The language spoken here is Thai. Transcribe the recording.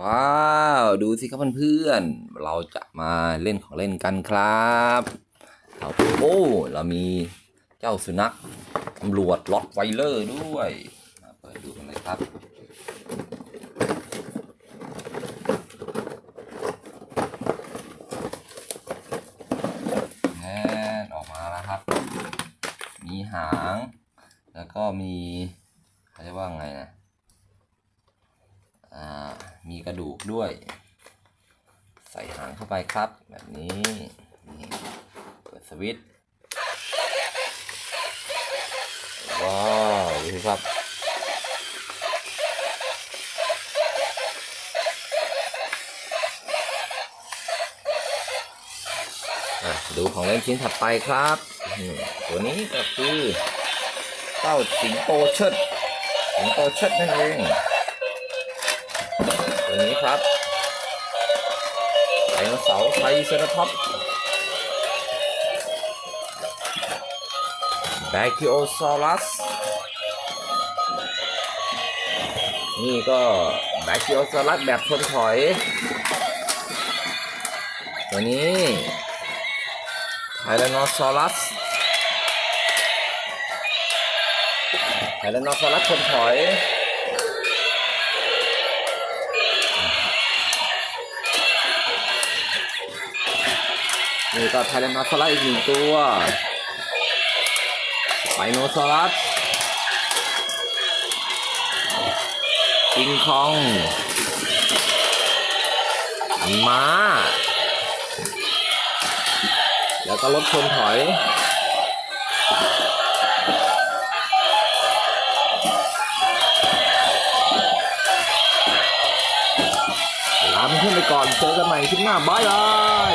ว้าว ดูสิครับเพื่อนๆ เราจะมาเล่นของเล่นกันครับเอาโอ้ เรามีเจ้าสุนัขตำรวจล็อตไวเลอร์ด้วยมาเปิดดูกันเลยครับ แน่นออกมาแล้วครับ มีหาง แล้วก็มีเขาเรียกว่าไงนะ อ่า มีกระดูกด้วย ใส่หางเข้าไปครับ แบบนี้นี่เปิดสวิตช์ว้าวดูครับดูของเล่นชิ้นถัดไปครับ ตัวนี้ก็คือเต้าสิงโตเชิดสิงโตเชิดนั่นเอง ตัวนี้ครับไดโนเสาร์ไทรเซราท็อปแบคิโอซอรัส นี่ก็แบคิโอซอรัสแบบทนถอย ตัวนี้ไทแรนอซอรัสไทแรนอซอรัสทนถอย นี่ก็ไทแรนอซอรัสอีกหนึ่งตัวไบโนซอรัสกิงคองม้าแล้วก็รถชนถอยลาเพื่อนไปก่อนเจอกันใหม่คลิปหน้าบายบาย